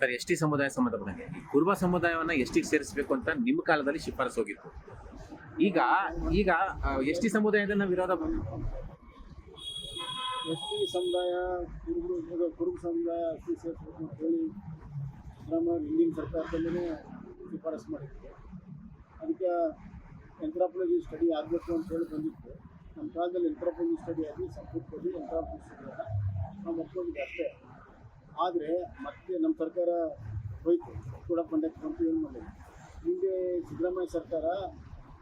Sir S T ಸಮುದಾಯ ಸಂಬಂಧಪಟ್ಟಂಗೆ ಕುರುಬ ಸಮುದಾಯವನ್ನು ಎಸ್ ಟಿಗೆ ಸೇರಿಸಬೇಕು ಅಂತ ನಿಮ್ಮ ಕಾಲದಲ್ಲಿ ಶಿಫಾರಸು ಹೋಗಿತ್ತು. ಈಗ ಈಗ ಎಸ್ ಟಿ ಸಮುದಾಯದ ವಿರೋಧ ಎಸ್ ಟಿ ಸಮುದಾಯ, ಕುರುಬ ಸಮುದಾಯ ಸೇರಿಸಬೇಕು ಅಂತ ಹೇಳಿ ನಮ್ಮ ಹಿಂದಿನ ಸರ್ಕಾರದಲ್ಲೇ ಶಿಫಾರಸು ಮಾಡಿತ್ತು ಅದಕ್ಕೆ ಎಂಥ್ರಾಪಲಜಿ ಸ್ಟಡಿ ಆಗಬೇಕು ಅಂತ ಹೇಳಿ ಬಂದಿತ್ತು. ನಮ್ಮ ಕಾಲದಲ್ಲಿ ಎಂಥ್ರಾಪಲಜಿ ಸ್ಟಡಿ ಆಗಿ ಸಂಪುಟದಲ್ಲಿ ಎಂಥ್ರಾಪಲಜಿ ಸ್ಟಡಿ ನಾವು ಮಕ್ಕಳಿಗೆ ಅಷ್ಟೇ. ಆದರೆ ಮತ್ತೆ ನಮ್ಮ ಸರ್ಕಾರ ಹೋಯ್ತು. ಕೂಡ ಕಂಡಕ್ಟ್ ಅಂತ ಏನು ಮಾಡಿದೆ ಹಿಂದೆ ಸಿದ್ದರಾಮಯ್ಯ ಸರ್ಕಾರ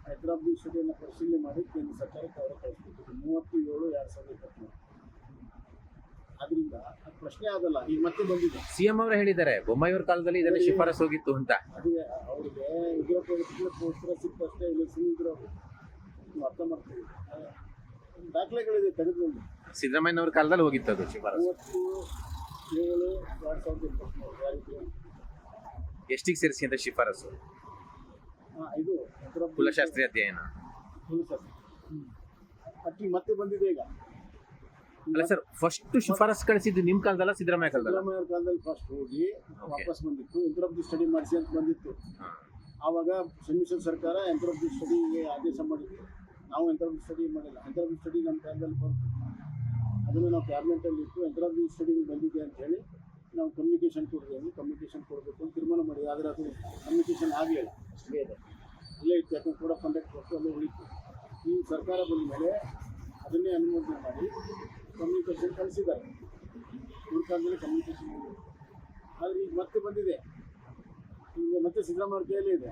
ಹೈದರಾಬಾದ್ ಸ್ಟಡಿಯನ್ನು ಪರಿಶೀಲನೆ ಮಾಡಿ ಕೇಂದ್ರ ಸರ್ಕಾರಕ್ಕೆ ಅವರು ಕಳಿಸ್ಬಿಟ್ಟಿದ್ರು ಮೂವತ್ತು ಏಳು ಎರಡು ಸಾವಿರದ ಇಪ್ಪತ್ತ್ಮೂರು ಅದರಿಂದ ಅದು ಪ್ರಶ್ನೆ ಆಗಲ್ಲ ಈಗ ಮತ್ತೆ ಬಂದಿದೆ. ಸಿಎಂ ಅವರು ಹೇಳಿದ್ದಾರೆ ಬೊಮ್ಮಾಯಿಯವ್ರ ಕಾಲದಲ್ಲಿ ಇದೆಲ್ಲ ಶಿಫಾರಸು ಹೋಗಿತ್ತು ಅಂತ. ಅದೇ ಅವರಿಗೆ ಉದ್ಯೋಗಕ್ಕೋಸ್ಕರ ಸಿಕ್ಕಷ್ಟೇ ಎಲೆಕ್ಷನ್ ಇದ್ರು ಅವರು. ಅರ್ಥ ಮಾಡ್ತೀವಿ ದಾಖಲೆಗಳಿದೆ ತೆಗೆದುಕೊಂಡು ಸಿದ್ದರಾಮಯ್ಯನವ್ರ ಕಾಲದಲ್ಲಿ ಹೋಗಿತ್ತು ಅದು ಶಿಫಾರಸು. ಏಳು ಎರಡು ಸಾವಿರದ ಇಪ್ಪತ್ತ್ಮೂರು ಯಾರಿಗೆ ಎಸ್ ಟಿಗೆ ಸೇರಿಸಿ ಅಂತ ಶಿಫಾರಸು? ಹಾಂ ಇದು ಹೈದರಾಬಾದ್ ಕುಲಶಾಸ್ತ್ರಿ ಅಧ್ಯಯನ. ಸರ್ ಅಟ್ಟಿ ಮತ್ತೆ ಬಂದಿದೆ ಈಗ. ಅಲ್ಲ ಸರ್ ಫಸ್ಟ್ ಶಿಫಾರಸು ಕಳಿಸಿದ್ದು ನಿಮ್ಮ ಕಾಲದಲ್ಲ ಸಿದ್ದರಾಮಯ್ಯ ಕಾಲದಲ್ಲ? ಸಿದ್ದರಾಮಯ್ಯ ಅವ್ರ ಕಾಲದಲ್ಲಿ ಫಸ್ಟ್ ಹೋಗಿ ವಾಪಸ್ ಬಂದಿತ್ತು. ಎಂಥ್ರಾಪಿ ಸ್ಟಡಿ ಮಾಡಿಸಿ ಅಂತ ಬಂದಿತ್ತು. ಆವಾಗ ಸಮ್ಮಿಶ್ರ ಸರ್ಕಾರ ಎಂಥ್ರಾಪಿ ಸ್ಟಡಿಗೆ ಆದೇಶ ಮಾಡಿತ್ತು. ನಾವು ಎಂಥ್ರಾಪಿ ಸ್ಟಡಿ ಮಾಡಿಲ್ಲ ಎಂಥ್ರಾಪಿ ಸ್ಟಡಿ ನಮ್ಮ ಕಾಲದಲ್ಲಿ ಬಂತು ಅದನ್ನು ನಾವು ಕ್ಯಾಬಿನೆಟಲ್ಲಿ ಇಟ್ಟು ಎಂಥ್ರಾಪಿ ಸ್ಟಡಿಂಗ್ ಬಂದಿದೆ ಅಂತ ಹೇಳಿ ನಾವು ಕಮ್ಯುನಿಕೇಷನ್ ಕೊಡಿದ್ದೇವೆ ಕಮ್ಯುನಿಕೇಷನ್ ಕೊಡಬೇಕು ಅಂತ ತೀರ್ಮಾನ ಮಾಡಿ ಆದರೆ ಅದು ಕಮ್ಯುನಿಕೇಷನ್ ಆಗಲಿಲ್ಲ. ಇದೆ ಇಲ್ಲೇ ಇತ್ತು. ಯಾಕಂದ್ರೆ ಕೂಡ ಕಂಡಕ್ಟ್ ಕೊಟ್ಟು ಅಲ್ಲೇ ಉಳಿತು ಈ ಸರ್ಕಾರ ಬಂದ ಮೇಲೆ ಅದನ್ನೇ ಅನುಮೋದನೆ ಮಾಡಿ ಕಮ್ಯುನಿಕೇಷನ್ ಕಳಿಸಿದ್ದಾರೆ. ಕಾಲದಲ್ಲಿ ಕಮ್ಯುನಿಕೇಷನ್ ಆದರೆ ಈಗ ಮತ್ತೆ ಬಂದಿದೆ. ಈಗ ಮತ್ತೆ ಸಿದ್ದರಾಮಯ್ಯ ಕೈಯಲ್ಲೇ ಇದೆ.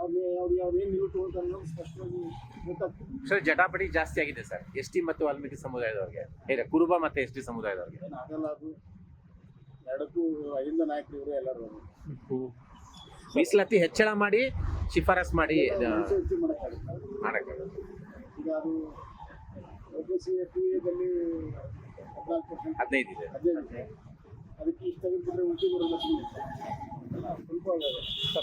ಅವ್ರಿಗೆ ಅವ್ರಿಗೆ ಅವ್ರು ಏನು ನಿಲುವು ತಗೊಂತಾರೆ ಅನ್ನೋದು ಸ್ಪಷ್ಟವಾಗಿ ಗೊತ್ತಾಗ್ತದೆ. ಸರ್ ಜಟಾಪಟಿ ಜಾಸ್ತಿ ಆಗಿದೆ ಸರ್. ಎಸ್ ಟಿ ಮತ್ತು ವಾಲ್ಮೀಕಿ ಸಮುದಾಯದವ್ರಿಗೆ. ಹೇಗೆ ಕುರುಬ ಮತ್ತೆ ಎಸ್ ಟಿ ಸಮುದಾಯದವ್ರಿಗೆ. ಏನು ಆಗಲ್ಲ ಅದು. ಎರಡಕ್ಕೂ ಐದಿಂದ ನಾಯಕರು ಇವರು ಎಲ್ಲರೂ ಮೀಸಲಾತಿ ಹೆಚ್ಚಳ ಮಾಡಿ ಶಿಫಾರಸ್ ಮಾಡಿ ಹೆಚ್ಚು ಮಾಡೋಕ್ಕಾಗುತ್ತೆ? ಮಾಡಕ್ಕಾಗಲ್ಲ. ಈಗ ಅದು ಒ ಬಿ ಸಿ ಟು ಎದಲ್ಲಿ ಹದಿನಾಲ್ಕು ಪರ್ಸೆಂಟ್. ಹದಿನೈದು ಇದೆ. ಹದಿನೈದು. ಅದಕ್ಕೆ ಇಷ್ಟು ತೆಗೆದುಬಿಟ್ರೆ ಉಳಿದು ಬರೋದು ಸ್ವಲ್ಪ